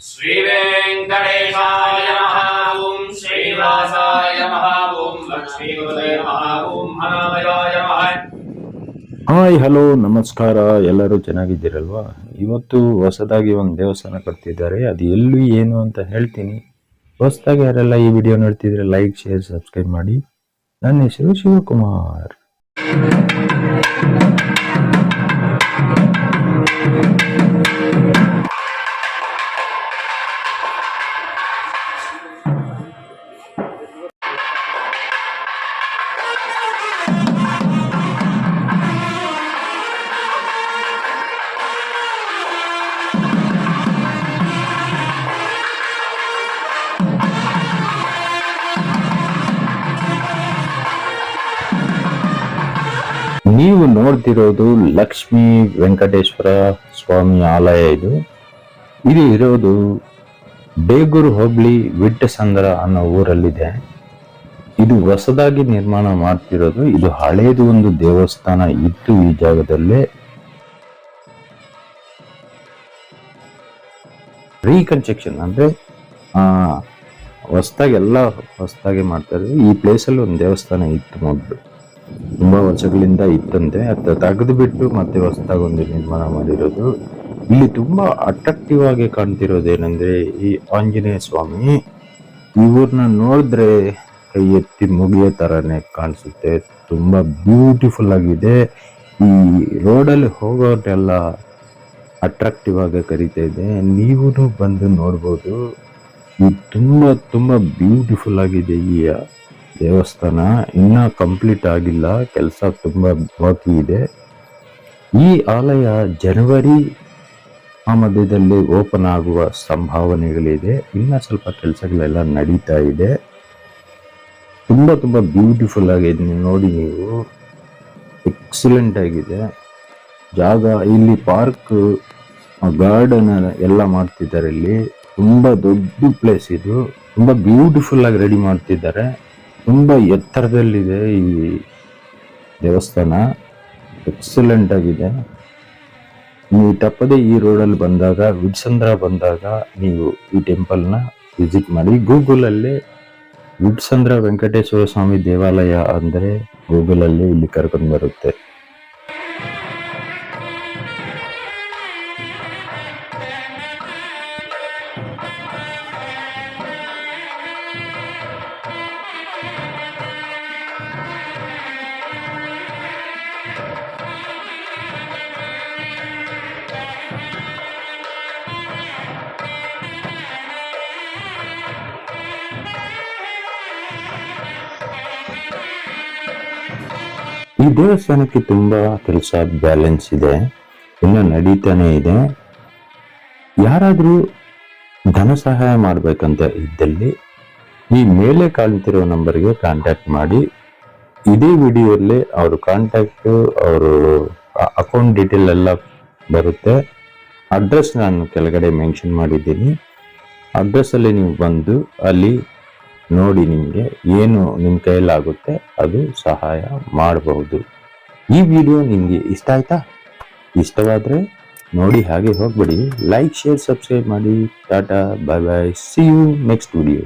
श्रीवेङ्कटेशाय नमः ॐ श्रीनिवासाय नमः ॐ लक्ष्मीपतये नमः ॐ हरामयाय नमः ಹಾಯ್ ಹಲೋ ನಮಸ್ಕಾರ ಎಲ್ಲರೂ ಚೆನ್ನಾಗಿದ್ದೀರಲ್ವಾ ಇವತ್ತು ಹೊಸದಾಗಿ ಒಂದು ದೇವಸ್ಥಾನ ಕಟ್ತಿದ್ದಾರೆ ಅದು ಎಲ್ಲಿ ಏನು ಅಂತ ಹೇಳ್ತೀನಿ ಹೊಸದಾಗಿ ಯಾರೆಲ್ಲ ಈ ವಿಡಿಯೋ ನೋಡ್ತಿದ್ರೆ ಲೈಕ್ ಶೇರ್ ಸಬ್ಸ್ಕ್ರೈಬ್ ಮಾಡಿ ನನ್ನ ಹೆಸರು ಶಿವಕುಮಾರ್ ನೀವು ನೋಡ್ತಿರೋದು ಲಕ್ಷ್ಮೀ ವೆಂಕಟೇಶ್ವರ ಸ್ವಾಮಿ ಆಲಯ ಇದು. ಇದು ಇರೋದು ಬೇಗೂರು ಹೋಬಳಿ ವಿಟ್ಟಸಂದ್ರ ಅನ್ನೋ ಊರಲ್ಲಿದೆ. ಇದು ಹೊಸದಾಗಿ ನಿರ್ಮಾಣ ಮಾಡ್ತಿರೋದು, ಇದು ಹಳೇದು ಒಂದು ದೇವಸ್ಥಾನ ಇತ್ತು ಈ ಜಾಗದಲ್ಲೇ. ರೀಕನ್ಸ್ಟ್ರಕ್ಷನ್ ಅಂದ್ರೆ ಹೊಸದಾಗಿ ಎಲ್ಲ ಹೊಸದಾಗಿ ಮಾಡ್ತಾ ಇದ್ರು ಈ ಪ್ಲೇಸಲ್ಲಿ ಒಂದು ದೇವಸ್ಥಾನ ಇತ್ತು ಮೊದಲು. ತುಂಬಾ ವರ್ಷಗಳಿಂದ ಇತ್ತಂತೆ. ಅದು ತೆಗೆದು ಬಿಟ್ಟು ಮತ್ತೆ ಹೊಸದಾಗಿ ಒಂದು ನಿರ್ಮಾಣ ಮಾಡಿರೋದು. ಇಲ್ಲಿ ತುಂಬಾ ಅಟ್ರಾಕ್ಟಿವ್ ಆಗಿ ಕಾಣ್ತಿರೋದು ಏನಂದ್ರೆ ಈ ಆಂಜನೇಯ ಸ್ವಾಮಿ. ಇವ್ರನ್ನ ನೋಡಿದ್ರೆ ಕೈ ಎತ್ತಿ ಮುಗಿಯೋ ತರನೇ ಕಾಣಿಸುತ್ತೆ. ತುಂಬಾ ಬ್ಯೂಟಿಫುಲ್ ಆಗಿದೆ. ಈ ರೋಡಲ್ಲಿ ಹೋಗೋರೆಲ್ಲ ಅಟ್ರಾಕ್ಟಿವ್ ಆಗಿ ಕರೀತಾ ಇದೆ. ನೀವು ಬಂದು ನೋಡ್ಬೋದು. ಇದು ತುಂಬಾ ತುಂಬಾ ಬ್ಯೂಟಿಫುಲ್ ಆಗಿದೆ ಈ ದೇವಸ್ಥಾನ. ಇನ್ನ ಕಂಪ್ಲೀಟ್ ಆಗಿಲ್ಲ. ಕೆಲಸ ತುಂಬಾ ಬಾಕಿ ಇದೆ. ಈ ಆಲಯ ಜನವರಿ ಆ ಮಧ್ಯದಲ್ಲಿ ಓಪನ್ ಆಗುವ ಸಂಭಾವನೆಗಳಿದೆ. ಇನ್ನ ಸ್ವಲ್ಪ ಕೆಲಸಗಳೆಲ್ಲ ನಡೀತಾ ಇದೆ. ತುಂಬಾ ತುಂಬ ಬ್ಯೂಟಿಫುಲ್ ಆಗಿದೆ ನೀವು ನೋಡಿ ನೀವು. ಎಕ್ಸಲೆಂಟ್ ಆಗಿದೆ. ಜಾಗ, ಇಲ್ಲಿ ಪಾರ್ಕ್ ಗಾರ್ಡನ್ ಎಲ್ಲ ಮಾಡ್ತಿದ್ದಾರೆ ಇಲ್ಲಿ. ತುಂಬ ದೊಡ್ಡ ಪ್ಲೇಸ್ ಇದು. ತುಂಬ ಬ್ಯೂಟಿಫುಲ್ ಆಗಿ ರೆಡಿ ಮಾಡ್ತಿದ್ದಾರೆ. ತುಂಬ ಎತ್ತರದಲ್ಲಿದೆ ಈ ದೇವಸ್ಥಾನ. ಎಕ್ಸಲೆಂಟ್ ಆಗಿದೆ. ನೀವು ತಪ್ಪದೆ ಈ ರೋಡಲ್ಲಿ ಬಂದಾಗ ವಿಡ್ಸಂದ್ರ ಬಂದಾಗ ನೀವು ಈ ಟೆಂಪಲ್ನ ವಿಸಿಟ್ ಮಾಡಿ ಗೂಗಲಲ್ಲಿ ವಿಡ್ಸಂದ್ರ ವೆಂಕಟೇಶ್ವರ ಸ್ವಾಮಿ ದೇವಾಲಯ ಅಂದರೆ ಗೂಗಲಲ್ಲಿ ಇಲ್ಲಿ ಕರ್ಕೊಂಡು ಬರುತ್ತೆ. ಈ ದೇವಸ್ಥಾನಕ್ಕೆ ತುಂಬ ಕೆಲಸ ಬ್ಯಾಲೆನ್ಸ್ ಇದೆ. ಇನ್ನೂ ನಡೀತಾನೆ ಇದೆ. ಯಾರಾದರೂ ಧನ ಸಹಾಯ ಮಾಡಬೇಕಂತ ಇದ್ದಲ್ಲಿ ಈ ಮೇಲೆ ಕಾಣ್ತಿರೋ ನಂಬರ್ಗೆ ಕಾಂಟ್ಯಾಕ್ಟ್ ಮಾಡಿ. ಇದೇ ವಿಡಿಯೋಲ್ಲಿ ಅವರು ಕಾಂಟ್ಯಾಕ್ಟು ಅವರು ಅಕೌಂಟ್ ಡೀಟೇಲ್ ಎಲ್ಲ ಬರುತ್ತೆ. ಅಡ್ರೆಸ್ ನಾನು ಕೆಳಗಡೆ ಮೆನ್ಷನ್ ಮಾಡಿದ್ದೀನಿ. ಅಡ್ರೆಸ್ಸಲ್ಲಿ ನೀವು ಬಂದು ಅಲ್ಲಿ ನೋಡಿ ನಿಮಗೆ ಏನು ನಿಮ್ಮ ಕೈಯಲ್ಲಾಗುತ್ತೆ, ಅದು ಸಹಾಯ ಮಾಡಬಹುದು. ಈ ವಿಡಿಯೋ ನಿಮಗೆ ಇಷ್ಟ ಆಯ್ತಾ? ಇಷ್ಟವಾದರೆ ನೋಡಿ ಹಾಗೆ ಹೋಗ್ಬೇಡಿ. ಲೈಕ್ ಶೇರ್ ಸಬ್ಸ್ಕ್ರೈಬ್ ಮಾಡಿ. Tata bye bye see you next video